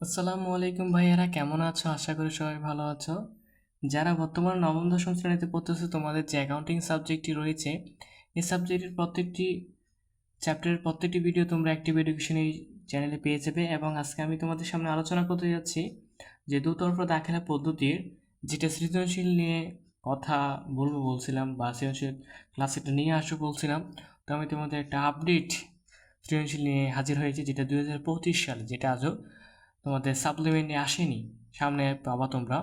আসসালামু আলাইকুম ভাইয়ারা, কেমন আছো? আশা করি সবাই ভালো আছো। যারা বর্তমানে নবম, দশম শ্রেণীতে পড়তেছো, তোমাদের যে অ্যাকাউন্টিং সাবজেক্টটি রয়েছে, এই সাবজেক্টের প্রত্যেকটি চ্যাপ্টারের প্রত্যেকটি ভিডিও তোমরা অ্যাক্টিভ এডুকেশন এই চ্যানেলে পেয়ে যাবে এবং আজকে আমি তোমাদের সামনে আলোচনা করতে যাচ্ছি যে দুতরফ দাখিলা পদ্ধতির যেটা সৃজনশীল নিয়ে কথা বলব বলছিলাম বা সৃজনশীল ক্লাস এটা নিয়ে আসব বলছিলাম। তো আমি তোমাদের একটা আপডেট সৃজনশীল নিয়ে হাজির হয়েছি, যেটা দুই হাজার পঁচিশ সালে, যেটা আজও তোমাদের সাপ্লিমেন্টে আসেনি। সামনে পাবা তোমরা।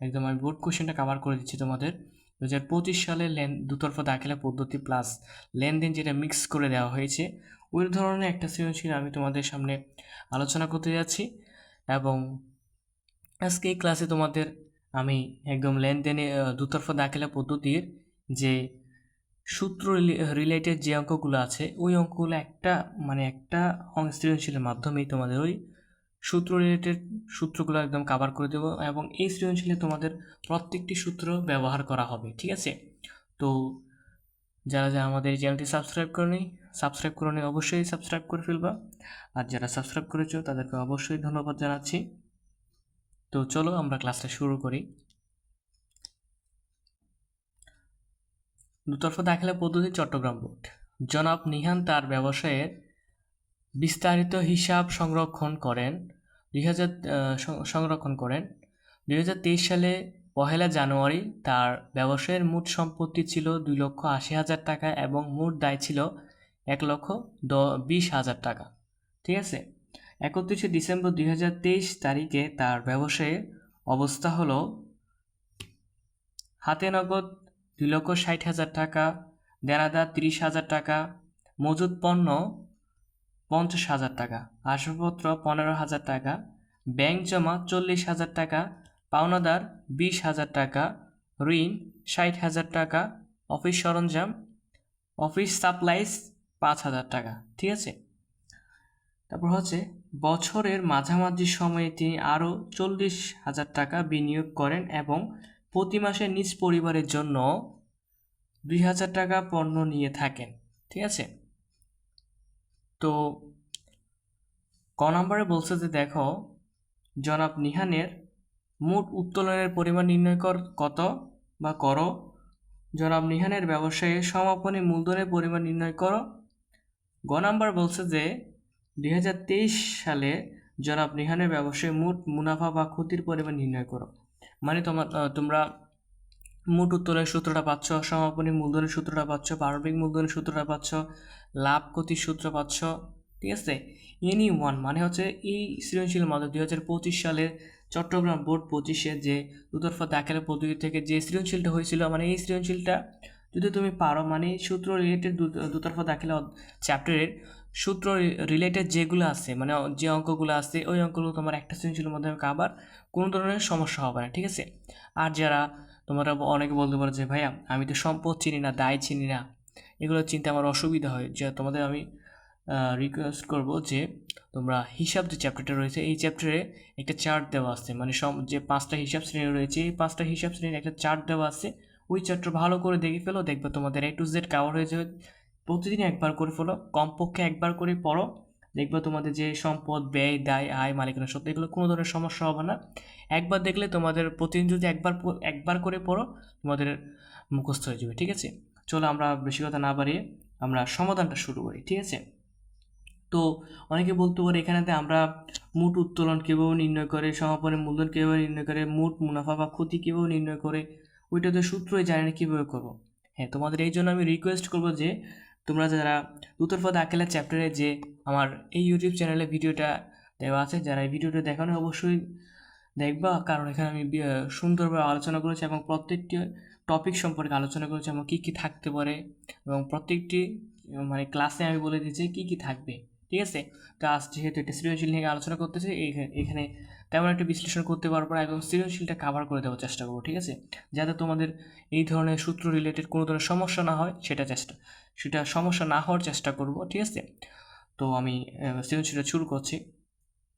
একদম আমি বোর্ড কোশ্চেনটা কাভার করে দিচ্ছি তোমাদের। দু হাজার পঁচিশ সালে লেন, দুতরফ দাখিলা পদ্ধতি প্লাস লেনদেন যেটা মিক্স করে দেওয়া হয়েছে, ওই ধরনের একটা সৃজনশীল আমি তোমাদের সামনে আলোচনা করতে যাচ্ছি। এবং আজকে এই ক্লাসে তোমাদের আমি একদম লেনদেনে দুতরফ দাখিলা পদ্ধতির যে সূত্র রিলেটেড যে অঙ্কগুলো আছে, ওই অঙ্কগুলো একটা মানে একটা সৃজনশীলের মাধ্যমেই তোমাদের ওই সূত্র রিলেটেড সূত্রগুলো একদম কাভার করে দেবো এবং এই সৃজনশীলে তোমাদের প্রত্যেকটি সূত্র ব্যবহার করা হবে, ঠিক আছে? তো যারা যারা আমাদের চ্যানেলটি সাবস্ক্রাইব করেনি সাবস্ক্রাইব করে অবশ্যই সাবস্ক্রাইব করে ফেলবা। আর যারা সাবস্ক্রাইব করেছ, তাদেরকে অবশ্যই ধন্যবাদ জানাচ্ছি। তো চলো আমরা ক্লাসটা শুরু করি। দুতরফ দাখিলা পদ্ধতি, চট্টগ্রাম বোর্ড। জনাব নিহান তার ব্যবসায়ের বিস্তারিত হিসাব সংরক্ষণ করেন। দুই হাজার সংরক্ষণ করেন। দুই হাজার তেইশ সালে পহেলা জানুয়ারি তার ব্যবসায়ের মোট সম্পত্তি ছিল দুই লক্ষ আশি হাজার টাকা এবং মোট দায় ছিল এক লক্ষ দ, বিশ হাজার টাকা। ঠিক আছে? একত্রিশে ডিসেম্বর দুই হাজার তেইশ তারিখে তার ব্যবসায়ের অবস্থা হলো হাতে নগদ দুই লক্ষ ষাট হাজার টাকা, দেনাদার তিরিশ হাজার টাকা মজুদ পণ্য পঞ্চাশ হাজার টাকা, আসবাবপত্র পনেরো হাজার টাকা, ব্যাংক জমা চল্লিশ হাজার টাকা, পাওনাদার বিশ হাজার টাকা, ঋণ ষাট হাজার টাকা, অফিস সরঞ্জাম, অফিস সাপ্লাইস পাঁচ হাজার টাকা, ঠিক আছে? তারপর হচ্ছে বছরের মাঝামাঝি সময়ে তিনি আরও চল্লিশ হাজার টাকা বিনিয়োগ করেন এবং প্রতি মাসে নিজ পরিবারের জন্য দুই হাজার টাকা পণ্য নিয়ে থাকেন, ঠিক আছে? তো ক নম্বরে বলছে যে দেখো, জনাব নিহানের মোট উত্তোলনের পরিমাণ নির্ণয় কর, কত বা করো? জনাব নিহানের ব্যবসায়ে সমাপনী মূলধনের পরিমাণ নির্ণয় করো। গ নাম্বার বলছে যে দু হাজার তেইশ সালে জনাব নিহানের ব্যবসায়ে মোট মুনাফা বা ক্ষতির পরিমাণ নির্ণয় করো। মানে তোমার তোমরা মোট উত্তরের সূত্রটা পাচ্ছ, সমাপনী মূলধনের সূত্রটা পাচ্ছ পারবিক মূলধনের সূত্রটা পাচ্ছ, লাভ ক্ষতির সূত্র পাচ্ছ, ঠিক আছে? এনি ওয়ান মানে হচ্ছে এই সৃজনশীল মধ্যে দুই হাজার পঁচিশ সালের চট্টগ্রাম বোর্ড পঁচিশে যে দুতরফা দাখিলা পদ্ধতি থেকে যে সৃজনশীলটা হয়েছিল মানে এই সৃজনশীলটা যদি তুমি পারো মানে সূত্র রিলেটেড দুতরফা দাখিলা চ্যাপ্টারের সূত্র রিলেটেড যেগুলো আছে মানে যে অঙ্কগুলো আছে, ওই অঙ্কগুলো তোমার একটা সৃজনশীলের মাধ্যমে আবার কোনো ধরনের সমস্যা হবে না, ঠিক আছে? আর যারা তোমরা অনেকে বলতে পারো যে, ভাইয়া, আমি তো সম্পদ চিনি না, দায় চিনি না। এগুলো চিনতে আমার অসুবিধা হয়। যে তোমাদের আমি রিকোয়েস্ট করব যে, তোমরা হিসাব যে চ্যাপ্টারটা রয়েছে, এই চ্যাপ্টারে একটা চার্ট দেওয়া আছে। মানে সব যে পাঁচটা হিসাব শ্রেণি রয়েছে, এই পাঁচটা হিসাব শ্রেণির একটা চার্ট দেওয়া আছে। ওই চ্যাপ্টার ভালো করে দেখে ফেলো, দেখবে তোমাদের এ টু জেড কাভার হয়ে যাবে। প্রতিদিন একবার করে ফেলো, কমপক্ষে একবার করে পড়ো। দেখবে তোমাদের যে সম্পদ, ব্যয়, দায়, আয়, মালিকানা সত্য এগুলো কোনো ধরনের সমস্যা হবে না। একবার দেখলে তোমাদের প্রতিদিন যদি একবার একবার করে পড়ো, তোমাদের মুখস্থ হয়ে যাবে, ঠিক আছে? চলো আমরা বেশি কথা না বাড়িয়ে আমরা সমাধানটা শুরু করি, ঠিক আছে? তো অনেকে বলতে পারে এখানেতে আমরা মোট উত্তোলন কীভাবে নির্ণয় করে সমাপনী মূলধন কীভাবে নির্ণয় করে, মোট মুনাফা বা ক্ষতি কীভাবে নির্ণয় করে ওইটা তো সূত্রই জানি না কীভাবে করব। হ্যাঁ তোমাদের এই জন্য আমি রিকোয়েস্ট করব যে তোমরা যারা দুতরফা দাখিলা চ্যাপ্টারে যে আমার এই ইউটিউব চ্যানেলে ভিডিওটা দেওয়া আছে, যারা এই ভিডিওটা দেখানো অবশ্যই দেখবা। কারণ এখানে আমি সুন্দরভাবে আলোচনা করেছি এবং প্রত্যেকটি টপিক সম্পর্কে আলোচনা করেছি এবং কী কী থাকতে পারে এবং প্রত্যেকটি মানে ক্লাসে আমি বলে দিয়েছি কী কী থাকবে। ঠিক আছে? আজ যেহেতু একটা সৃজনশীল নিয়ে আলোচনা করতেছি এখানে তেমন একটা বিশ্লেষণ করতে পারব না এবং সৃজনশীলটা কাভার করে দেওয়ার চেষ্টা করব, ঠিক আছে? যাতে তোমাদের এই ধরনের সূত্র রিলেটেড কোনো ধরনের সমস্যা না হয়, সেটা চেষ্টা, সেটা সমস্যা না হওয়ার চেষ্টা করব, ঠিক আছে? তো আমি সৃজনশীলটা শুরু করছি।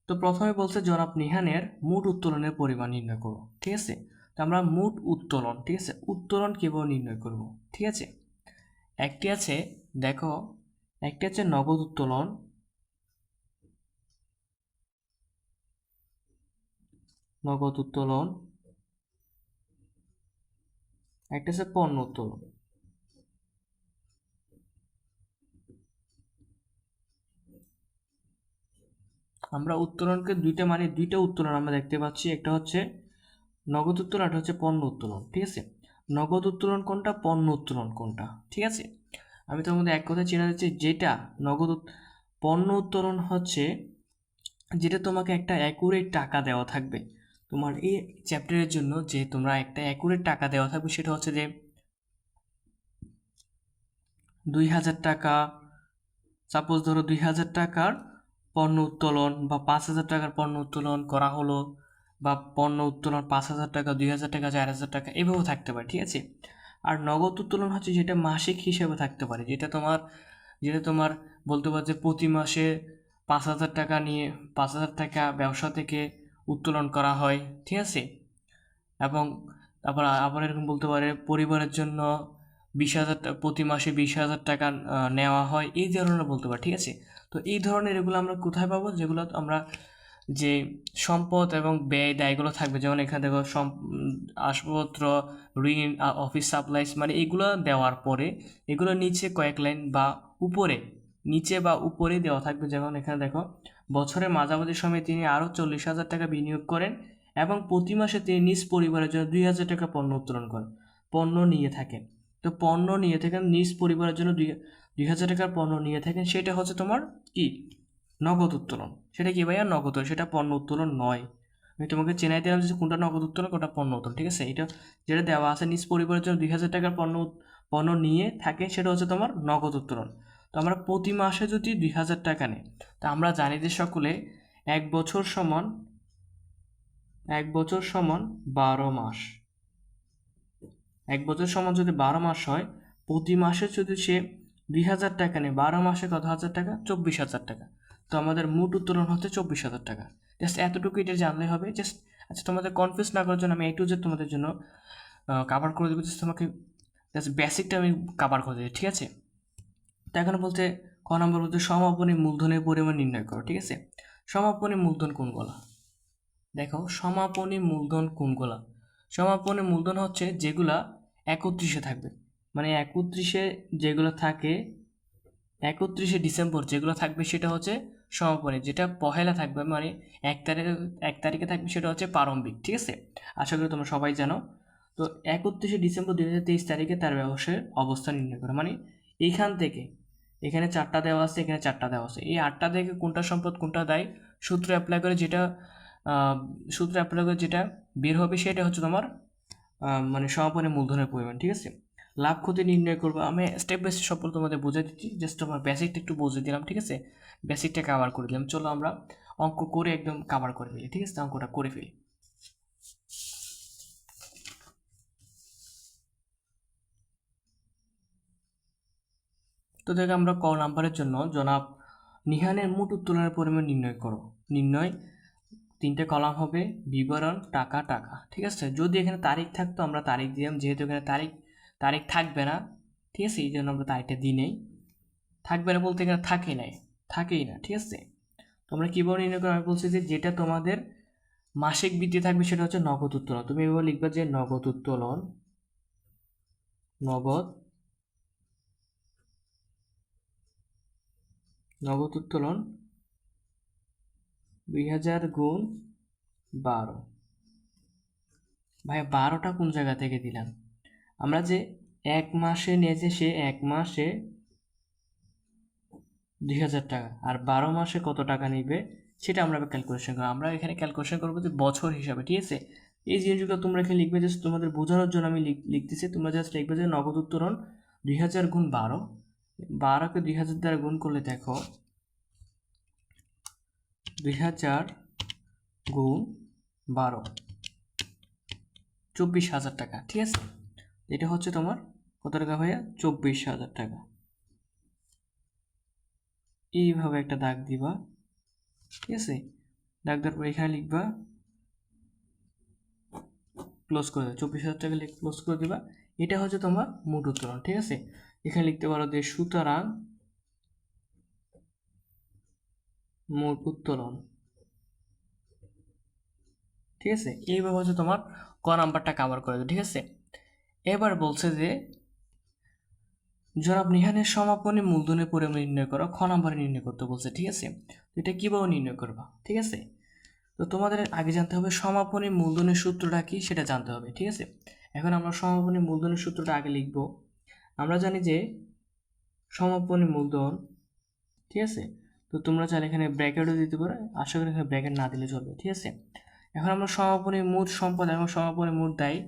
তো প্রথমে বলছে, জনাব নিহানের মোট উত্তোলনের পরিমাণ নির্ণয় করো, ঠিক আছে? তো আমরা মোট উত্তোলন, ঠিক আছে? উত্তোলন কীভাবে নির্ণয় করব, ঠিক আছে? একটি আছে, দেখো, একটি আছে নগদ উত্তোলন নগদ উত্তোলন। একটা হচ্ছে পণ্য উত্তোলন। আমরা উত্তোলনকে দুইটা মানে দুইটা উত্তোলন আমরা দেখতে পাচ্ছি। একটা হচ্ছে নগদ উত্তোলন, একটা হচ্ছে পণ্য উত্তোলন, ঠিক আছে? নগদ উত্তোলন কোনটা? পণ্য উত্তোলন কোনটা, ঠিক আছে? আমি তোর মধ্যে এক কথা চেনা যাচ্ছে যেটা নগদ পণ্য উত্তোলন হচ্ছে, যেটা তোমাকে একটা অ্যাকুরেট টাকা দেওয়া থাকবে। তোমার এই চ্যাপ্টারের জন্য যে তোমরা একটা অ্যাকুরেট টাকা দেওয়া থাকবে সেটা হচ্ছে যে দুই হাজার টাকা সাপোজ ধরো দুই হাজার টাকার পণ্য উত্তোলন বা পাঁচ হাজার টাকার পণ্য উত্তোলন করা হলো, বা পণ্য উত্তোলন পাঁচ হাজার টাকা, দুই হাজার টাকা, চার হাজার টাকা, এভাবেও থাকতে পারে, ঠিক আছে? আর নগদ উত্তোলন হচ্ছে যেটা মাসিক হিসেবে থাকতে পারে, যেটা তোমার যেটা তোমার বলতে পারো যে প্রতি মাসে পাঁচ হাজার টাকা নিয়ে, পাঁচ হাজার টাকা ব্যবসা থেকে উত্তোলন করা হয়, ঠিক আছে? এবং তারপর আবার এরকম বলতে পারে, পরিবারের জন্য বিশ হাজার প্রতি মাসে বিশ হাজার টাকা নেওয়া হয়, এই ধরনের বলতে পারি, ঠিক আছে? তো এই ধরনের এগুলো আমরা কোথায় পাবো? যেগুলো আমরা যে সম্পদ এবং ব্যয়, দায়গুলো থাকবে, যেমন এখানে দেখো, সম আসবাবপত্র, ঋণ অফিস সাপ্লাইস মানে এগুলো দেওয়ার পরে, এগুলো নিচে কয়েক লাইন বা উপরে নিচে বা উপরে দেওয়া থাকবে। যেমন এখানে দেখো, বছরের মাঝামাঝি সময়ে তিনি আরও চল্লিশ হাজার টাকা বিনিয়োগ করেন এবং প্রতি মাসে তিনি নিজ পরিবারের জন্য দুই হাজার টাকা পণ্য উত্তোলন করেন, পণ্য নিয়ে থাকেন। তো পণ্য নিয়ে থাকেন, নিজ পরিবারের জন্য দুই দুই হাজার টাকার পণ্য নিয়ে থাকেন। সেটা হচ্ছে তোমার কি? নগদ উত্তোলন। সেটা কি ভাইয়া? নগদ সেটা পণ্য উত্তোলন নয়। আমি তোমাকে চেনাই দিলাম যে কোনটা নগদ উত্তোলন, কোনটা পণ্য উত্তোলন, ঠিক আছে? এটা যেটা দেওয়া আছে, নিজ পরিবারের জন্য দুই হাজার টাকার পণ্য পণ্য নিয়ে থাকে সেটা হচ্ছে তোমার নগদ উত্তোলন। তো আমরা প্রতি মাসে যদি দুই হাজার টাকা নেই, তা আমরা জানি যে সকলে এক বছর সমান, এক বছর সমান বারো মাস। এক বছর সমান যদি বারো মাস হয়, প্রতি মাসে যদি সে দুই হাজার টাকা নেয়, বারো মাসে কত হাজার টাকা? চব্বিশ হাজার টাকা। তো আমাদের মোট উত্তোলন হচ্ছে চব্বিশ হাজার টাকা। জাস্ট এতটুকু এটা জানলে হবে, জাস্ট আচ্ছা তোমাদের কনফিউজ না করার জন্য আমি এই যে তোমাদের জন্য কাভার করে দেবো, জাস্ট তোমাকে, জাস্ট বেসিকটা আমি কাভার করে দেবো, ঠিক আছে? তো এখন বলতে ক নম্বর বলতে সমাপনী মূলধনের পরিমাণ নির্ণয় করো, ঠিক আছে? সমাপনী মূলধন কোনগুলা দেখো, সমাপনী মূলধন কোন কোনগুলা সমাপনী মূলধন হচ্ছে যেগুলা একত্রিশে থাকবে। মানে একত্রিশে যেগুলো থাকে, একত্রিশে ডিসেম্বর যেগুলো থাকবে সেটা হচ্ছে সমাপনী। যেটা পহেলা থাকবে মানে এক তারিখে এক তারিখে থাকবে সেটা হচ্ছে প্রারম্ভিক, ঠিক আছে? আশা করি তোমরা সবাই জানো। তো একত্রিশে ডিসেম্বর দুই হাজার তেইশ তারিখে তার ব্যবসায়ের অবস্থা নির্ণয় করে। মানে এইখান থেকে এখানে চারটা দেওয়া আছে, এখানে চারটা দেওয়া আছে। এই আটটা থেকে কোনটা সম্পদ, কোনটা দেয়? সূত্র অ্যাপ্লাই করে যেটা সূত্র অ্যাপ্লাই করে যেটা বের হবে সেটা হচ্ছে তোমার মানে সমাপনী মূলধনের পরিমাণ, ঠিক আছে? লাভ, ক্ষতি নির্ণয় করব। আমি স্টেপ বাই স্টেপ সব তোমাদের বুঝে দিচ্ছি। জাস্ট আমার বেসিকটা একটু বুঝে দিলাম, ঠিক আছে? বেসিকটা কাভার করে দিলাম। চলো আমরা অঙ্ক করে একদম কাভার করে ফেলি, ঠিক আছে? অঙ্কটা করে ফেলি। তো দেখো আমরা ক নাম্বারের জন্য জনাব নিহানের মোট উত্তোলনের পরিমাণ নির্ণয় করো। নির্ণয়, তিনটে কলাম হবে, বিবরণ, টাকা টাকা, ঠিক আছে? যদি এখানে তারিখ থাকতো আমরা তারিখ দিলাম যেহেতু এখানে তারিখ তারিখ থাকবে না, ঠিক আছে? এই জন্য আমরা তারিখটা দিই নেই। থাকবে না বলতে এখানে থাকেই নাই, থাকেই না, ঠিক আছে? তোমরা কীভাবে নির্ণয় করো আমি বলছি যে যেটা তোমাদের মাসিক বৃদ্ধি থাকবে সেটা হচ্ছে নগদ উত্তোলন। তুমি এভাবে লিখবে যে নগদ উত্তোলন, নগদ নগদ উত্তোলন দুই হাজার গুণ বারো। ভাই বারোটা কোন জায়গা থেকে দিলাম? আমরা যে এক মাসে নিয়েছে, সে এক মাসে দুই হাজার টাকা। আর বারো মাসে কত টাকা নিবে, সেটা আমরা ক্যালকুলেশন করব। আমরা এখানে ক্যালকুলেশন করব যে বছর হিসাবে, ঠিক আছে? এই জিনিসগুলো তোমরা এখানে লিখবে জাস্ট তোমাদের বোঝানোর জন্য আমি লিখ- লিখতেছি। তোমরা জাস্ট লিখবে যে নগদ উত্তরণ দুই হাজার গুণ বারো। বারোকে দুই হাজার দ্বারা গুণ করলে দেখো, দুই হাজার গুণ বারো, চব্বিশ হাজার টাকা, ঠিক আছে? এটা হচ্ছে তোমার কত টাকা ভাইয়া? চব্বিশ হাজার টাকা। এইভাবে একটা দাগ দিবা, ঠিক আছে? দাগ দেওয়ার পর এখানে লিখবা ক্লোজ করে দেবা চব্বিশ হাজার টাকা লিখে ক্লোজ করে দিবা। এটা হচ্ছে তোমার মোট উত্তোলন, ঠিক আছে? এখানে লিখতে পারো যে সুতরাং মোট উত্তোলন। ঠিক আছে? এইভাবে হচ্ছে তোমার ক নাম্বারটা কাভার করে ঠিক আছে? এবার বলছে যে, জনাব নিহানের সমাপনী মূলধনের পরিমাণ নির্ণয় করো, খ নাম্বারে নির্ণয় করতে বলছে, ঠিক আছে? এটা কীভাবে নির্ণয় করবা, ঠিক আছে? তো তোমাদের আগে জানতে হবে সমাপনী মূলধনের সূত্রটা কি, সেটা জানতে হবে, ঠিক আছে? এখন আমরা সমাপনী মূলধনের সূত্রটা আগে লিখব। আমরা জানি যে সমাপনী মূলধন, ঠিক আছে? তো তোমরা চাইলে এখানে ব্র্যাকেটও দিতে পারো। আশা করি এখানে ব্র্যাকেট না দিলে চলবে, ঠিক আছে? এখন আমরা সমাপনী মোট সম্পদ এবং সমাপনী মোট দায়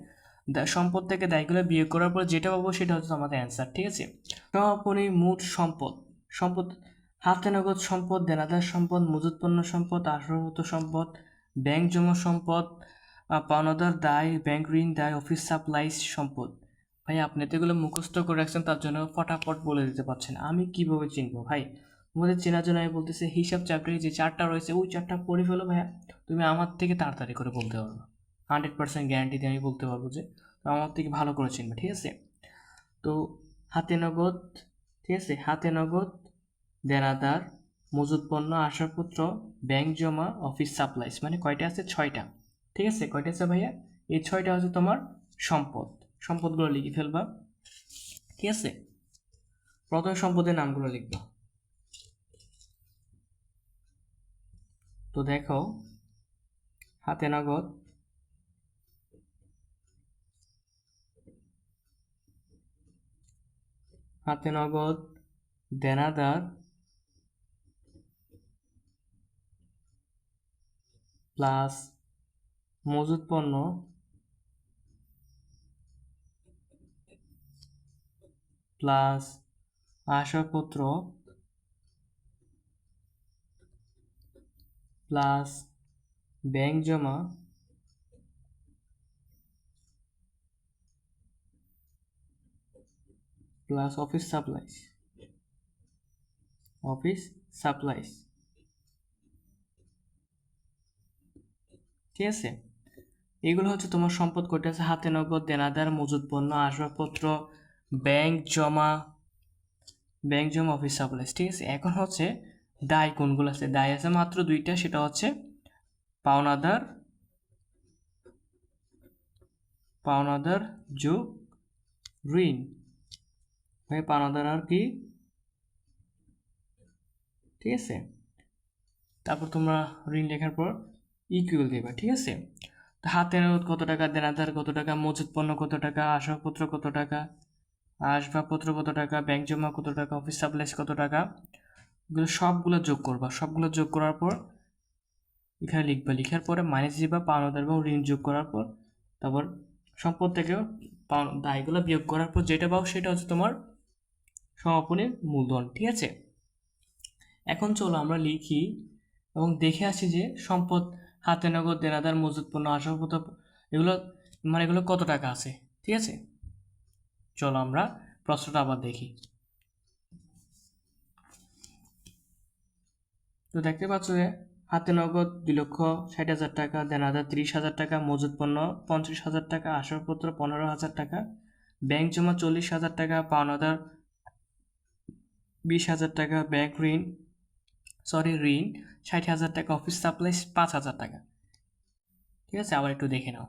সম্পদ থেকে দায়গুলো বিয়োগ করার পর যেটা পাবো সেটা হচ্ছে আমাদের অ্যান্সার ঠিক আছে? সমাপনী মোট সম্পদ সম্পদ হাতে নগদ সম্পদ, দেনাদার সম্পদ, মজুত পণ্য সম্পদ আসরগত সম্পদ ব্যাংক জমা সম্পদ পাওনাদার দায় ব্যাংক ঋণ দায় অফিস সাপ্লাইজ সম্পদ। ভাই, আপনি তো এগুলো মুখস্থ করে রাখছেন, তার জন্য ফটাফট বলে দিতে পারছেন। আমি কীভাবে চিনবো ভাই? তোমাদের চেনার জন্য আমি বলতেছি, হিসাব চ্যাপ্টারে যে চারটা রয়েছে, ওই চারটা পড়ে ফেলো ভাইয়া। তুমি আমার থেকে তাড়াতাড়ি করে বলতে পারবে। হান্ড্রেড পার্সেন্ট গ্যারান্টি দিয়ে আমি বলতে পারব যে আমার থেকে ভালো করে চিনবে, ঠিক আছে? তো হাতে নগদ, ঠিক আছে? হাতে নগদ দেনাদার মজুত পণ্য আশাপত্র ব্যাংক জমা অফিস সাপ্লাইস মানে কয়টা আছে? ছয়টা। ঠিক আছে? কয়টা আছে ভাইয়া? এই ছয়টা হচ্ছে তোমার সম্পদ। সম্পদগুলো লিখে ফেলবা। ঠিক আছে? প্রথমে সম্পদের নামগুলো লিখবা। তো দেখো, হাতে নগদ হাতে নগদ, দেনাদার, প্লাস মজুত পণ্য প্লাস আসবাবপত্র প্লাস ব্যাংক জমা plus office supplies. Office supplies. ঠিক আছে? এগুলো হচ্ছে তোমার সম্পদ কয়টা আছে হাতে নগদ, দেনাদার মজুত পণ্য আসবাবপত্র ব্যাংক জমা ব্যাংক জমা অফিস সাপ্লাইস ঠিক আছে? এখন হচ্ছে দায় কোনগুলো আছে? দায় আছে মাত্র দুইটা, সেটা হচ্ছে পাওনাদার পাওনাদার যোগ ঋণ। ভাই পাওনাদার আর কি? ঠিক আছে? তারপর তোমরা ঋণ লেখার পর ইকুয়াল দেবা, ঠিক আছে? তো হাতে নগদ কত টাকা, দেনাদার কত টাকা, মজুত পণ্য কত টাকা, আসবাবপত্র কত টাকা আসবাবপত্র কত টাকা ব্যাংক জমা কত টাকা অফিস সাপ্লাইস কত টাকা, এগুলো সবগুলো যোগ করবা। সবগুলো যোগ করার পর এখানে লিখবা। লিখার পরে মাইনাস দিবা পাওনাদার এবং ঋণ যোগ করার পর তারপর সম্পদ পাওনা দায়গুলো বিয়োগ করার পর যেটা পাও সেটা হচ্ছে তোমার সমাপনের মূলধন, ঠিক আছে? এখন চলো আমরা লিখি এবং দেখে আসি যে সম্পদ, হাতে নগদ, দেনাদার মজুত পণ্য আসবাবপত্র, এগুলো মানে এগুলো কত টাকা আছে, ঠিক আছে? চলো আমরা প্রশ্নটা আবার দেখি। তো দেখতে পাচ্ছ যে হাতে নগদ দুই লক্ষ ষাট হাজার টাকা দেনাদার তিরিশ হাজার টাকা, মজুত পণ্য পঞ্চাশ হাজার টাকা আসবাবপত্র পনেরো হাজার টাকা, ব্যাংক জমা চল্লিশ হাজার টাকা পাওনাদার বিশ হাজার টাকা, ব্যাংক ঋণ, সরি, ঋণ ষাট হাজার টাকা, অফিস সাপ্লাইস পাঁচ হাজার টাকা। ঠিক আছে, আবার একটু দেখে নাও।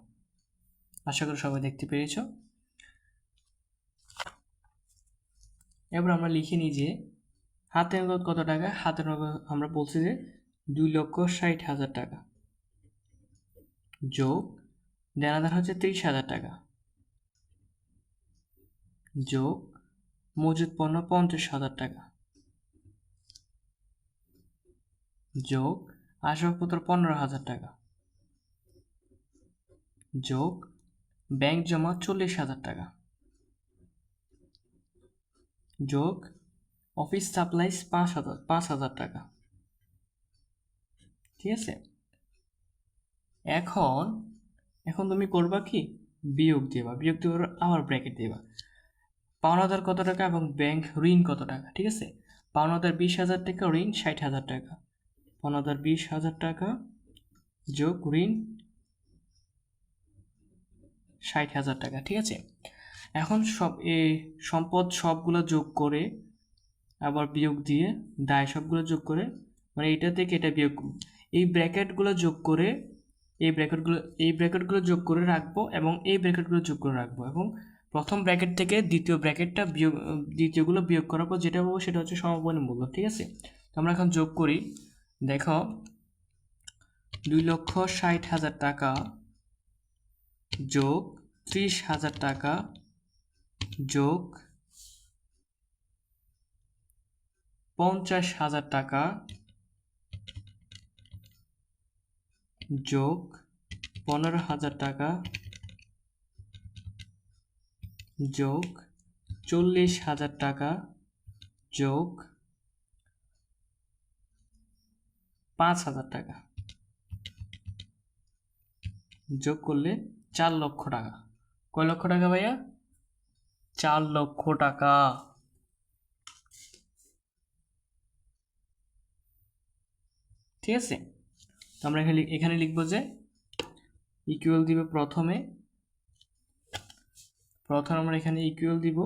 আশা করি সবাই দেখতে পেরেছ। এবার আমরা লিখে নিই যে হাতে নগদ কত টাকা? হাতে নগদ আমরা বলছি যে, দুই লক্ষ ষাট হাজার টাকা। যোগ দেনাদার হচ্ছে তিরিশ হাজার টাকা। যোগ মজুদ পণ্য পঞ্চাশ হাজার টাকা। যোগ, আসবাবপত্র পনেরো হাজার টাকা। যোগ, ব্যাংক জমা চল্লিশ হাজার টাকা। যোগ অফিস সাপ্লাইস পাঁচ হাজার পাঁচ হাজার টাকা। ঠিক আছে? এখন এখন তুমি করবা কি? বিয়োগ দেবা। বিয়োগ দেবার আবার ব্র্যাকেট দেবা। পাওনাদার কত টাকা এবং ব্যাংক ঋণ কত টাকা? ঠিক আছে? পাওনাদার বিশ হাজার টাকা, ঋণ ষাট হাজার টাকা। পাওনাদার বিশ হাজার টাকা যোগ ঋণ ষাট হাজার টাকা। ঠিক আছে? এখন সব এই সম্পদ সবগুলো যোগ করে আবার বিয়োগ দিয়ে দায় সবগুলো যোগ করে মানে এটা থেকে এটা বিয়োগ এই ব্র্যাকেটগুলো যোগ করে, এই ব্র্যাকেটগুলো এই ব্র্যাকেটগুলো যোগ করে রাখব এবং এই ব্র্যাকেটগুলো যোগ করে রাখব। এবং প্রথম ব্র্যাকেট থেকে দ্বিতীয় ব্র্যাকেটটা বিয়োগ, দ্বিতীয়গুলো বিয়োগ করার পর যেটা পাবো সেটা হচ্ছে সমাপনী মূল্য ঠিক আছে? তো আমরা এখন যোগ করি। দেখো, দুই লক্ষ ষাট হাজার টাকা যোগ ত্রিশ হাজার টাকা যোগ পঞ্চাশ হাজার টাকা যোগ পনেরো হাজার টাকা যোগ চল্লিশ হাজার টাকা যোগ পাঁচ হাজার টাকা। যোগ করলে চার লক্ষ টাকা। কয় লক্ষ টাকা ভাইয়া? চার লক্ষ টাকা। ঠিক আছে? তো আমরা এখানে এখানে লিখব যে ইকুয়াল দিব প্রথমে। প্রথমে আমরা এখানে ইকুয়াল দিব,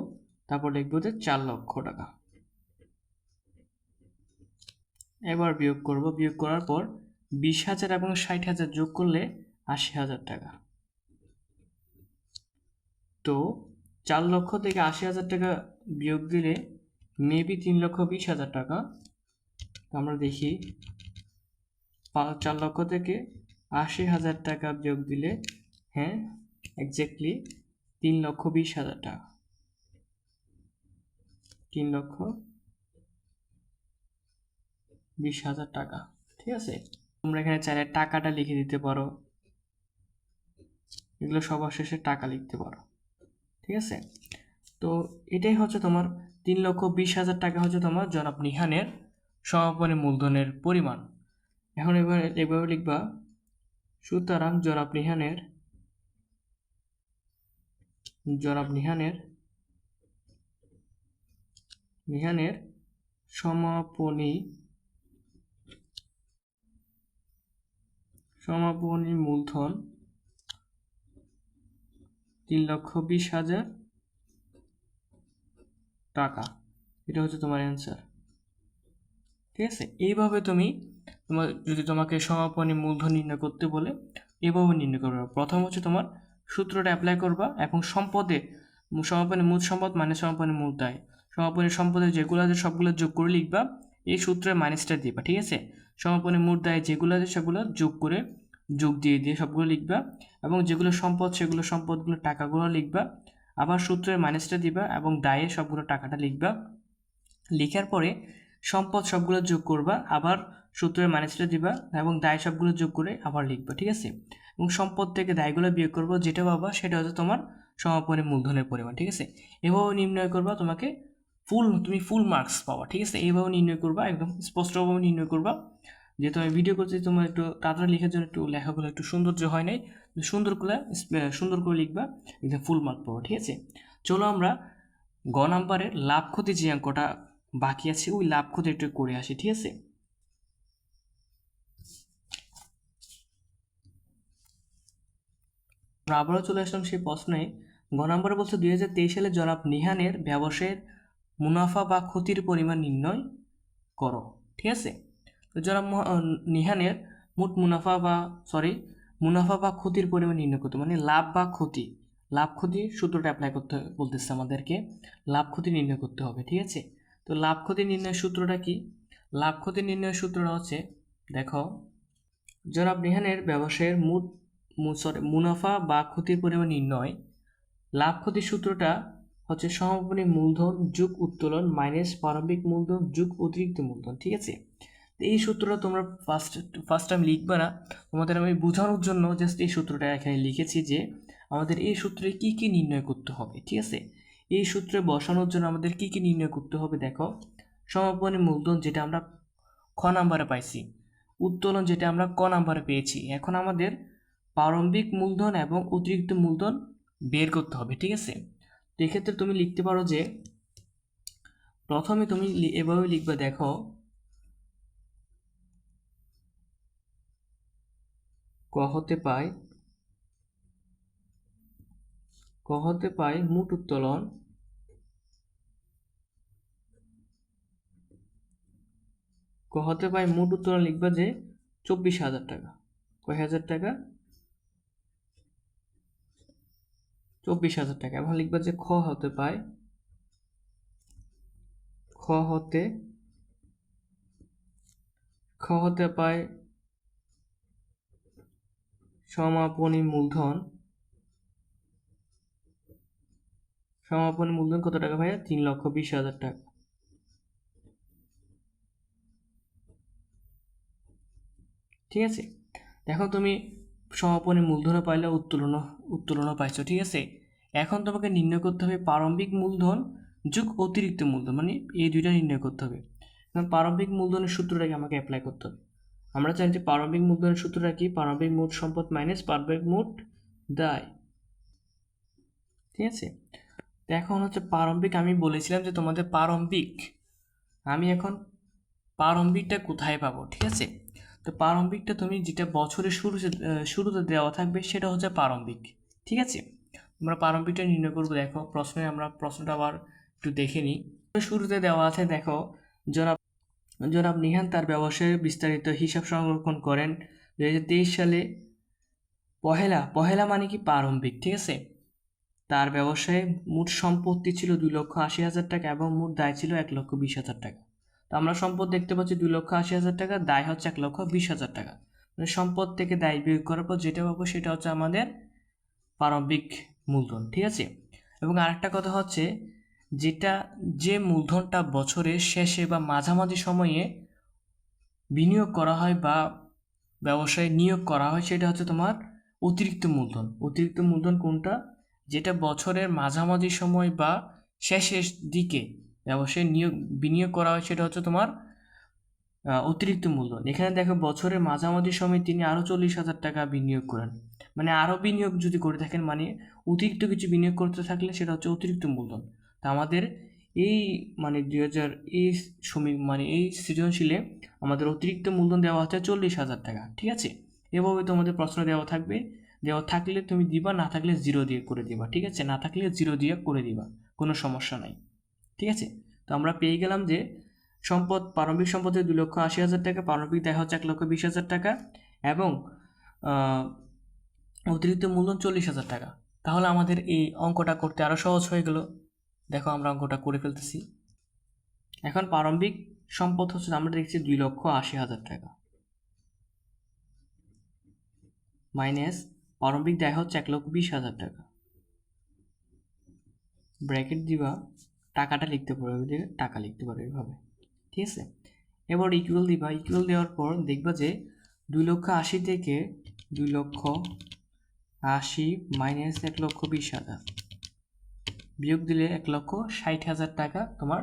তারপর লিখব যে চার লক্ষ টাকা। এবার বিয়োগ করব। বিয়োগ করার পর বিশ হাজার এবং ষাট হাজার যোগ করলে আশি হাজার টাকা। তো চার লক্ষ থেকে আশি হাজার টাকা বিয়োগ দিলে মেবি তিন লক্ষ বিশ হাজার টাকা। আমরা দেখি চার লক্ষ থেকে আশি হাজার টাকা বিয়োগ দিলে হ্যাঁ এক্স্যাক্টলি তিন লক্ষ বিশ হাজার টাকা। তিন লক্ষ বিশ হাজার টাকা, ঠিক আছে? তোমরা এখানে চাইলে টাকাটা লিখে দিতে পারো। এগুলো সবার শেষে টাকা লিখতে পারো। ঠিক আছে? তো এটাই হচ্ছে তোমার তিন লক্ষ বিশ হাজার টাকা হচ্ছে তোমার জনাব নিহানের সমাপনী মূলধনের পরিমাণ। এখন এবার এভাবে লিখবা, সুতরাং জনাব নিহানের জনাব নিহানের নিহানের সমাপনী সমাপনী মূলধন তিন লক্ষ বিশ হাজার টাকা। এটা হচ্ছে তোমার অ্যান্সার ঠিক আছে? এইভাবে তুমি তোমার, যদি তোমাকে সমাপনী মূলধন নির্ণয় করতে বলে এভাবে নির্ণয় করবে। প্রথম হচ্ছে তোমার সূত্রটা অ্যাপ্লাই করবা এবং সম্পদে সমাপনী মূল সম্পদ মানে সমাপনী মূল দায়। সমাপনী সম্পদে যেগুলো আছে সবগুলো যোগ করে লিখবা, এই সূত্রের মাইনাসটা দিবা, ঠিক আছে? সমাপনী মূল দায় যেগুলো আছে সেগুলো যোগ করে, যোগ দিয়ে দিয়ে সবগুলো লিখবা। এবং যেগুলো সম্পদ, সেগুলো সম্পদগুলো টাকাগুলো লিখবা। আবার সূত্রের মাইনাসটা দিবা এবং দায়ে সবগুলো টাকাটা লিখবা। লেখার পরে সম্পদ সবগুলো যোগ করবা, আবার সূত্রের মাইনাসটা দিবা এবং দায় সবগুলো যোগ করে আবার লিখবা, ঠিক আছে? এবং সম্পদ থেকে দায়গুলো বিয়োগ করব, যেটা পাবা সেটা হচ্ছে তোমার সমাপনী মূলধনের পরিমাণ, ঠিক আছে? এভাবে নির্ণয় করবা, তোমাকে ফুল তুমি ফুল মার্কস পাবা, ঠিক আছে? এইভাবে নির্ণয় করবা, একদম স্পষ্টভাবে নির্ণয় করবা। যেহেতু আমি ভিডিও করছি, তোমার একটু তাড়াতাড়ি লেখার জন্য একটু লেখাগুলো একটু সৌন্দর্য হয় নাই। সুন্দর করে সুন্দর করে লিখবা একদম ফুল মার্ক পাবো, ঠিক আছে? চলো আমরা গ নাম্বারের লাভ ক্ষতি যে অঙ্কটা বাকি আছে, ওই লাভ ক্ষতি একটু করে আসি, ঠিক আছে? আবারও চলে আসলাম সেই প্রশ্নে। গ নম্বরে বলছে, দুই হাজার তেইশ সালে জনাব নিহানের ব্যবসায়ের মুনাফা বা ক্ষতির পরিমাণ নির্ণয় করো, ঠিক আছে? আহ, নিহানের মোট মুনাফা বা সরি মুনাফা বা ক্ষতির পরিমাণ নির্ণয় করতে মানে লাভ বা ক্ষতি। লাভ ক্ষতি সূত্রটা অ্যাপ্লাই করতে বলতেছে আমাদেরকে। লাভ ক্ষতি নির্ণয় করতে হবে ঠিক আছে? তো লাভ ক্ষতি নির্ণয়ের সূত্রটা কি? লাভ ক্ষতি নির্ণয় সূত্রটা হচ্ছে দেখো জনাব নিহানের ব্যবসায়ের মোট সরি মুনাফা বা ক্ষতির পরিমাণ নির্ণয়। লাভ ক্ষতির সূত্রটা হচ্ছে সমাপনী মূলধন যুগ উত্তোলন মাইনাস প্রারম্ভিক মূলধন যুগ অতিরিক্ত মূলধন ঠিক আছে? এই সূত্রটা তোমরা ফার্স্ট ফার্স্ট টাইম লিখবে না। তোমাদের আমি বোঝানোর জন্য জাস্ট এই সূত্রটা এখানে লিখেছি যে, আমাদের এই সূত্রে কি কি নির্ণয় করতে হবে, ঠিক আছে? এই সূত্রে বসানোর জন্য আমাদের কি কি নির্ণয় করতে হবে দেখো। সমাপনী মূলধন যেটা আমরা খ নাম্বারে পাইছি, উত্তোলন যেটা আমরা ক নাম্বারে পেয়েছি। এখন আমাদের প্রারম্ভিক মূলধন এবং অতিরিক্ত মূলধন বের করতে হবে, ঠিক আছে? তো এক্ষেত্রে তুমি লিখতে পারো যে, প্রথমে তুমি এভাবে লিখবে দেখো ক হতে পাই ক হতে পাই মোট উত্তোলন। ক হতে পাই মোট উত্তোলন লিখবা যে চব্বিশ হাজার টাকা। কয় হাজার টাকা? চব্বিশ হাজার টাকা। এখন লিখবা যে খ হতে পায়, খ হতে খ হতে পায় সমাপনী মূলধন। সমাপনী মূলধন কত টাকা ভাইয়া? তিন লক্ষ বিশ হাজার টাকা। ঠিক আছে? দেখো তুমি সমাপনী মূলধনও পাইলে, উত্তোলনও উত্তোলনও পাইছো, ঠিক আছে? এখন তোমাকে নির্ণয় করতে হবে প্রারম্ভিক মূলধন যোগ অতিরিক্ত মূলধন মানে এই দুইটা নির্ণয় করতে হবে। কারণ প্রারম্ভিক মূলধনের সূত্রটাকে আমাকে অ্যাপ্লাই করতে হবে। আমরা জানি যে প্রারম্ভিক মূলধনের সূত্রটা কি? প্রারম্ভিক মোট সম্পদ মাইনাস প্রারম্ভিক মোট দায়। ঠিক আছে? তো এখন হচ্ছে প্রারম্ভিক আমি বলেছিলাম যে তোমাদের প্রারম্ভিক আমি এখন প্রারম্ভিকটা কোথায় পাবো? ঠিক আছে? তো প্রারম্ভিকটা তুমি যেটা বছরের শুরু শুরুতে দেওয়া থাকবে সেটা হচ্ছে প্রারম্ভিক ঠিক আছে? আমরা প্রারম্ভিকটা নির্ণয় করব, দেখো। প্রশ্নে আমরা, প্রশ্নটা আবার একটু দেখে নিই। শুরুতে দেওয়া আছে, দেখো, জনাব জনাব নিহান তার ব্যবসায়ের বিস্তারিত হিসাব সংরক্ষণ করেন দু হাজার তেইশ সালে। পহেলা পহেলা মানে কি প্রারম্ভিক, ঠিক আছে? তার ব্যবসায় মোট সম্পত্তি ছিল দুই লক্ষ আশি হাজার টাকা এবং মোট দায় ছিল এক লক্ষ বিশ হাজার টাকা। তো আমরা সম্পদ দেখতে পাচ্ছি দুই লক্ষ আশি হাজার টাকা, দায় হচ্ছে এক লক্ষ বিশ হাজার টাকা। মানে সম্পদ থেকে দায় বিয়োগ করার পর যেটা পাবো সেটা হচ্ছে আমাদের প্রারম্ভিক মূলধন, ঠিক আছে? এবং আরেকটা কথা হচ্ছে যেটা যে মূলধনটা বছরের শেষে বা মাঝামাঝি সময়ে বিনিয়োগ করা হয় বা ব্যবসায় নিয়োগ করা হয়, সেটা হচ্ছে তোমার অতিরিক্ত মূলধন। অতিরিক্ত মূলধন কোনটা? যেটা বছরের মাঝামাঝি সময় বা শেষের দিকে ব্যবসায় নিয়োগ, বিনিয়োগ করা হয়, সেটা হচ্ছে তোমার অতিরিক্ত মূলধন। এখানে দেখো বছরের মাঝামাঝি সময় তিনি আরও চল্লিশ হাজার টাকা বিনিয়োগ করেন। মানে আরও বিনিয়োগ যদি করে থাকেন মানে অতিরিক্ত কিছু বিনিয়োগ করতে থাকলে সেটা হচ্ছে অতিরিক্ত মূলধন। তা আমাদের এই মানে দুই হাজার এই সমী মানে এই সৃজনশীলে আমাদের অতিরিক্ত মূলধন দেওয়া হচ্ছে চল্লিশ হাজার টাকা, ঠিক আছে? এভাবে তোমাদের প্রশ্ন দেওয়া থাকবে, দেওয়া থাকলে তুমি দিবা, না থাকলে জিরো দিয়ে করে দিবা, ঠিক আছে? না থাকলে জিরো দিয়ে করে দিবা, কোনো সমস্যা নাই, ঠিক আছে? তো আমরা পেয়ে গেলাম যে সম্পদ, প্রারম্ভিক সম্পদের দুই লক্ষ আশি হাজার টাকা, প্রারম্ভিক দেখা হচ্ছে এক লক্ষ বিশ হাজার টাকা এবং অতিরিক্ত মূলধন চল্লিশ হাজার টাকা। তাহলে আমাদের এই অঙ্কটা করতে আরও সহজ হয়ে গেল। দেখো আমরা অঙ্কটা করে ফেলতেছি। এখন প্রারম্ভিক সম্পদ হচ্ছে আমরা দেখছি দুই লক্ষ আশি হাজার টাকা। মাইনাস প্রারম্ভিক দেয় হচ্ছে এক লক্ষ বিশ হাজার টাকা। ব্র্যাকেট দিবা, টাকাটা লিখতে পারবে টাকা লিখতে পারবে এভাবে। ঠিক আছে? এবার ইকুয়াল দিবা ইকুয়াল দেওয়ার পর দেখবা যে দুই লক্ষ আশি থেকে দুই লক্ষ আশি মাইনাস এক লক্ষ বিশ হাজার। বিয়োগ দিলে এক লক্ষ ষাট হাজার টাকা তোমার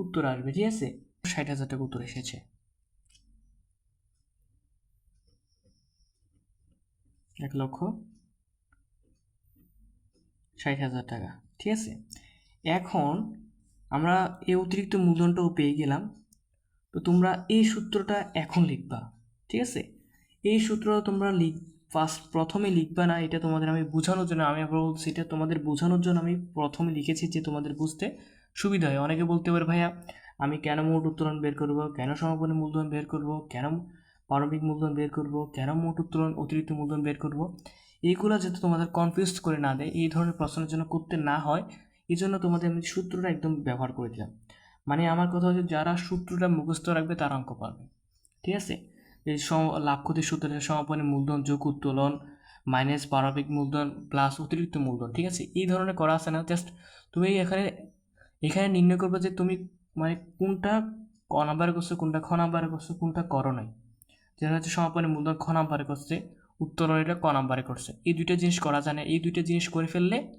উত্তর আসবে, ঠিক আছে? ষাট হাজার টাকা উত্তর এসেছে। এক লক্ষ ষাট হাজার টাকা, ঠিক আছে? এখন আমরা এই অতিরিক্ত মূলধনটাও পেয়ে গেলাম। তো তোমরা এই সূত্রটা এখন লিখবা, ঠিক আছে? এই সূত্রটা তোমরা লিখ ফার্স্ট প্রথমে লিখবা না, এটা তোমাদের আমি বোঝানোর জন্য, আমি আবার বলছি এটা তোমাদের বোঝানোর জন্য আমি প্রথমে লিখেছি যে তোমাদের বুঝতে সুবিধা হয়। অনেকে বলতে পারে, ভাইয়া, আমি কেন মোট উত্তোলন বের করব? কেন সমাপনী মূলধন বের করব? কেন প্রারম্ভিক মূলধন বের করব? কেন মোট উত্তোলন অতিরিক্ত মূলধন বের করব? এইগুলো যাতে তোমাদের কনফিউজ করে না দেয়, এই ধরনের প্রশ্নের জন্য করতে না হয় এই জন্য তোমাদের আমি সূত্রটা একদম ব্যবহার করে দিলাম। মানে আমার কথা হচ্ছে, যারা সূত্রটা মুখস্থ রাখবে, তারা অঙ্ক পারবে। ঠিক আছে? এই সম- লাভ ক্ষতির সূত্রে সমাপনী মূলধন যোগ উত্তোলন মাইনাস প্রারম্ভিক মূলধন প্লাস অতিরিক্ত মূলধন, ঠিক আছে? এই ধরনের করা আছে না জাস্ট তুমি এখানে এখানে নির্ণয় করবে যে তুমি মানে কোনটা ক নাম্বারে করছ, কোনটা খ নাম্বারে করছ, কোনটা করো নাই। যেটা হচ্ছে সমাপনী মূলধন খ নাম্বারে করছে, উত্তোলন এটা ক নাম্বারে করছে। এই দুইটা জিনিস করা যায় না। এই দুইটা জিনিস করে ফেললে,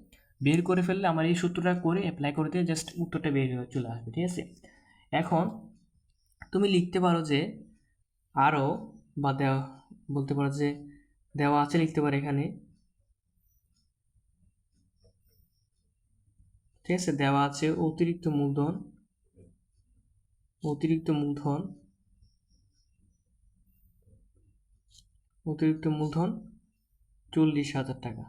বের করে ফেললে আমার এই সূত্রটা করে অ্যাপ্লাই করে দিয়ে জাস্ট উত্তরটা বের হয়ে চলে আসবে, ঠিক আছে? এখন তুমি লিখতে পারো যে আরও বা দেওয়া, বলতে পারো যে দেওয়া আছে, লিখতে পারে এখানে। ঠিক আছে, দেওয়া আছে অতিরিক্ত মূলধন অতিরিক্ত মূলধন অতিরিক্ত মূলধন চল্লিশ হাজার টাকা।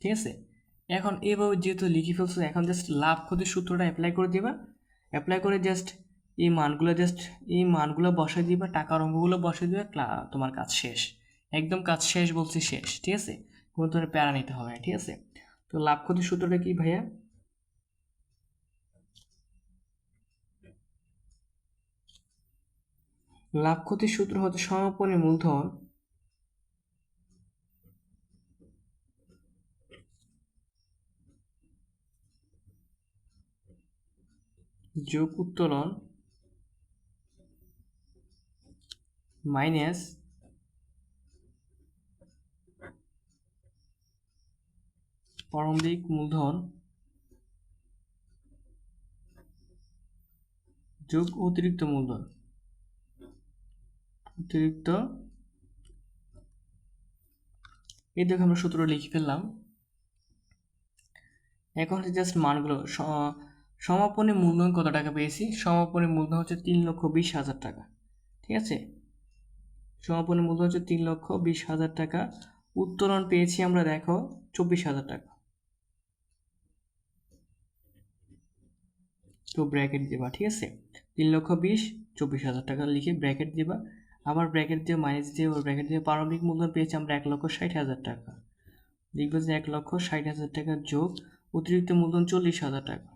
ঠিক আছে? এখন এভাবে যেহেতু লিখে ফেলছো, এখন জাস্ট লাভ ক্ষতির সূত্রটা অ্যাপ্লাই করে দিবা। অ্যাপ্লাই করে জাস্ট এই মানগুলো জাস্ট এই মানগুলো বসাই দিবা, টাকার অঙ্কগুলো বসাই দিবা তোমার কাজ শেষ। একদম কাজ শেষ বলছি শেষ, ঠিক আছে? কোনো ধরনের প্যারা নিতে হবে ঠিক আছে? তো লাভ ক্ষতির সূত্রটা কি ভাইয়া? লাভ ক্ষতির সূত্র হচ্ছে সমাপনী মূলধন যোগ উত্তোলন মাইনাস প্রারম্ভিক মূলধন যোগ অতিরিক্ত মূলধন। অতিরিক্ত। এই দেখো আমরা সূত্র লিখে ফেললাম। এখন হচ্ছে জাস্ট মানগুলো সমাপনী মূলধন কত টাকা পেয়েছি? সমাপনী মূলধন হচ্ছে তিন লক্ষ বিশ হাজার টাকা। ঠিক আছে? সমাপনী মূলধন হচ্ছে তিন লক্ষ বিশ হাজার টাকা। উত্তোলন পেয়েছি আমরা, দেখো, চব্বিশ হাজার টাকা। তো ব্র্যাকেট দেবা, ঠিক আছে? তিন লক্ষ বিশ, চব্বিশ হাজার টাকা লিখে ব্র্যাকেট দেবা। আবার ব্র্যাকেট দিয়ে মাইনাস দিয়ে ওর ব্র্যাকেট দিয়ে প্রারম্ভিক মূলধন পেয়েছি আমরা এক লক্ষ ষাট হাজার টাকা। লিখব যে এক লক্ষ ষাট হাজার টাকা যোগ, অতিরিক্ত মূলধন চল্লিশ হাজার টাকা।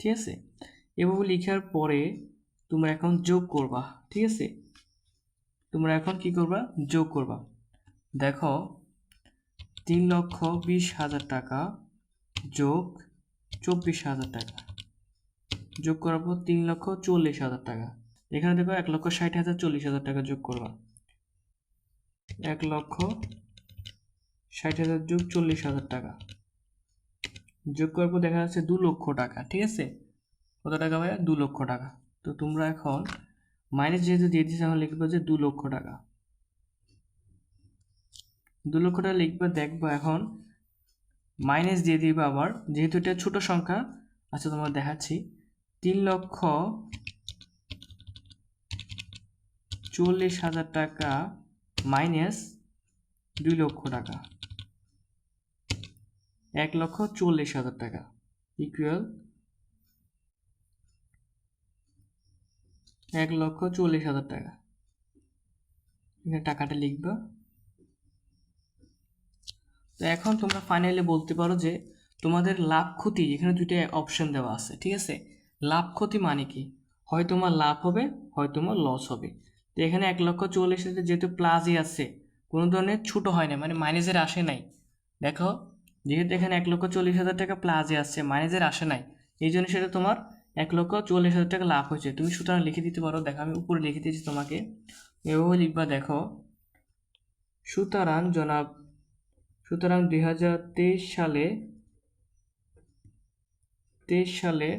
ঠিক আছে? এভাবে লেখার পরে তোমরা এখন যোগ করবা, ঠিক আছে? তোমরা এখন কি করবা? যোগ করবা। দেখো, তিন লক্ষ বিশ হাজার টাকা যোগ চব্বিশ হাজার টাকা। যোগ করার পর তিন লক্ষ চল্লিশ হাজার টাকা। এখানে দেখো এক লক্ষ ষাট হাজার চল্লিশ হাজার টাকা যোগ করবা। এক লক্ষ ষাট হাজার যোগ চল্লিশ হাজার টাকা। যোগ করার পর দেখা যাচ্ছে দু লক্ষ টাকা, ঠিক আছে? কত টাকা ভাইয়া? দু লক্ষ টাকা। তো তোমরা এখন মাইনাস যেহেতু দিয়ে দিচ্ছে এখন লিখবে যে দু লক্ষ টাকা। দু লক্ষ টাকা লিখবে, দেখব এখন মাইনাস দিয়ে দিবে আবার, যেহেতু এটা ছোট সংখ্যা আচ্ছা তোমার দেখাচ্ছি। তিন লক্ষ চল্লিশ হাজার টাকা মাইনাস দুই লক্ষ টাকা। এক লক্ষ চল্লিশ হাজার টাকা। ইকুয়াল এক লক্ষ চল্লিশ হাজার টাকা। এখানে টাকাটা লিখবা। তো এখন তোমরা ফাইনালি বলতে পারো যে তোমাদের লাভ ক্ষতি, এখানে দুইটা অপশন দেওয়া আছে, ঠিক আছে? লাভ ক্ষতি মানে কি? হয় তোমার লাভ হবে, হয় তোমার লস হবে। তো এখানে এক লক্ষ চল্লিশ হাজার যেহেতু প্লাসই আছে, কোনো ধরনের ছোটো হয় না মানে মাইনাসের আসে নাই। দেখো যেহেতু এখানে এক লক্ষ চল্লিশ হাজার টাকা প্লাসে আসছে মাইনাসের আসে নাই। এই জন্য সেটা তোমার এক লক্ষ চল্লিশ হাজার টাকা লাভ হয়েছে। তুমি সুতরাং লিখে দিতে পারো, দেখো আমি উপরে লিখে দিয়েছি তোমাকে। এভাবে লিখবা দেখো, সুতরাং জনাব, সুতরাং দুই হাজার তেইশ সালে তেইশ সালে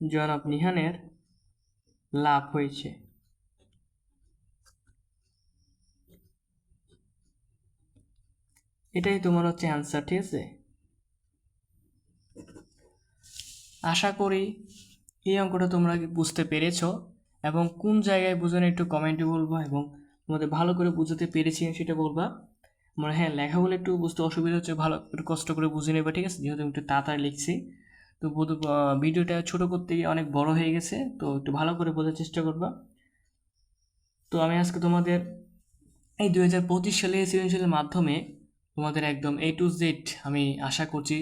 জনাব নিহানের লাভ হয়েছে। এটাই তোমার হচ্ছে অ্যান্সার ঠিক আছে? আশা করি এই অঙ্কটা তোমরা বুঝতে পেরেছ এবং কোন জায়গায় বুঝোনি একটু কমেন্টে বলবা এবং তোমাদের ভালো করে বুঝতে পেরেছি সেটা বলবা। মানে হ্যাঁ লেখাগুলো একটু বুঝতে অসুবিধা হচ্ছে, ভালো একটু কষ্ট করে বুঝে নেবে, ঠিক আছে? যেহেতু একটু তাড়াতাড়ি লিখছি। তো ভিডিওটা ছোট করতে গিয়ে অনেক বড় হয়ে গেছে, তো একটু ভালো করে বোঝার চেষ্টা করবা। তো আমি আজকে তোমাদের এই দু হাজার পঁচিশ সালে সৃজনশীলের মাধ্যমে তোমাদের একদম এ টু জেড আমি আশা করছি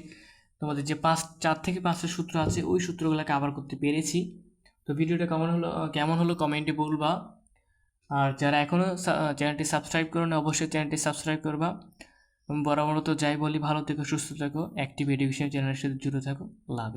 তোমাদের যে পাঁচ, চার থেকে পাঁচটা সূত্র আছে, ওই সূত্রগুলোকে আবার করতে পেরেছি। তো ভিডিওটা কেমন হলো কেমন হলো কমেন্টে বলবা। আর যারা এখনও চ্যানেলটি সাবস্ক্রাইব করো না অবশ্যই চ্যানেলটি সাবস্ক্রাইব করবা। আমি বরাবর তো যাই বলি, ভালো থেকো, সুস্থ থাকো অ্যাক্টিভ এডুকেশন চ্যানেলের সাথে জুড়ে থাকো। লাভ